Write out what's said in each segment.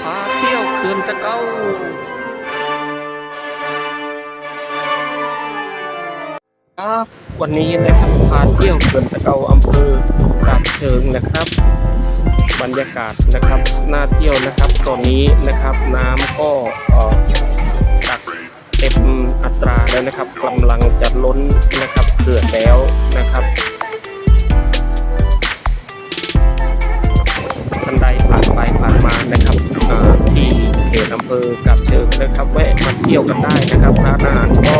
พาเที่ยวเขื่อนตะเก้าครับวันนี้นะครับพาเที่ยวเขื่อนตะเกาอำเภอกาบเชิงนะครับ บรรยากาศนะครับน่าเที่ยวนะครับตอนนี้นะครับน้ำก็ตักเต็มอัตราแล้วนะครับกำลังจะล้นนะครับเขื่อนแล้วนะครับท่านใดผ่านไปผ่าน นะครับที่เขตอำเภอกาบเชิงนะครับแวะมาเที่ยวกันได้นะครับร้านอาหารก็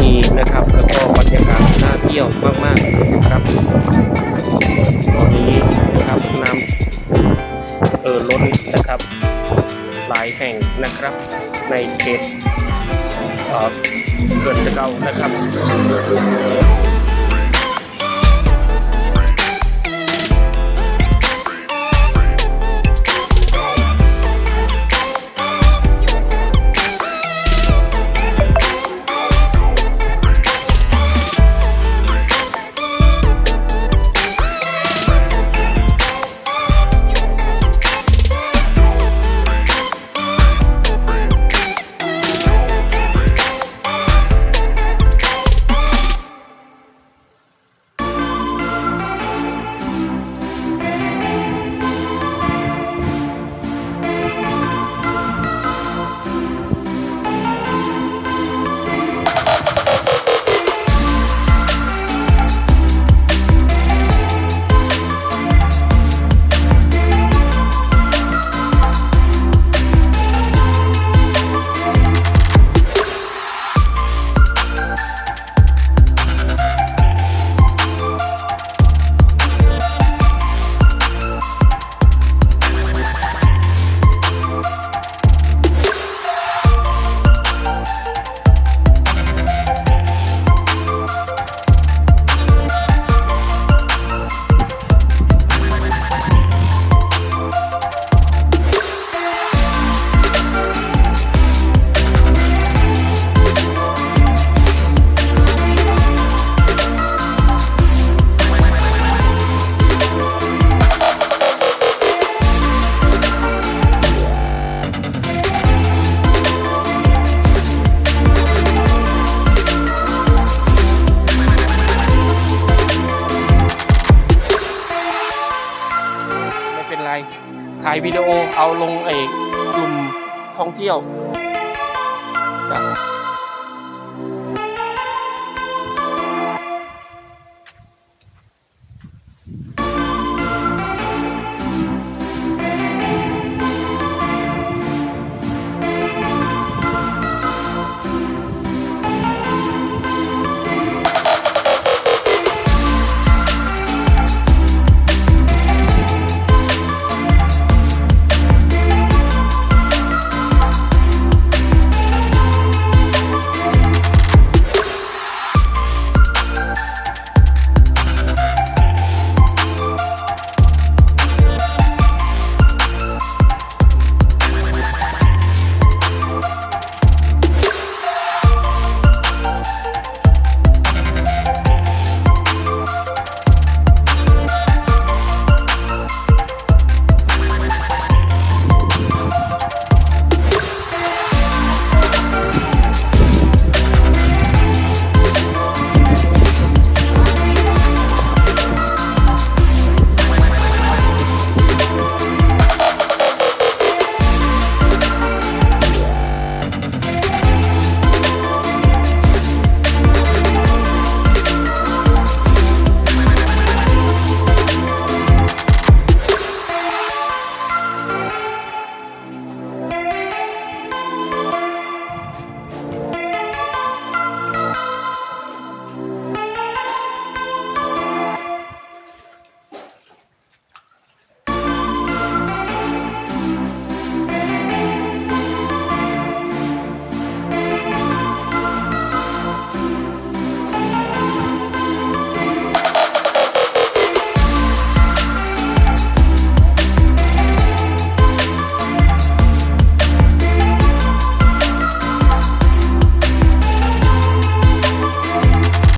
มีนะครับแล้วก็บรรยากาศน่าเที่ยวมากๆนะครับตอนนี้นะครับน้ำเออล้นนะครับ หลายแห่งนะครับ ในเขตเอ่อเขื่อนตะเกานะครับ ถ่ายวิดีโอเอาลงไอ้กลุ่มท่องเที่ยวจ้ะ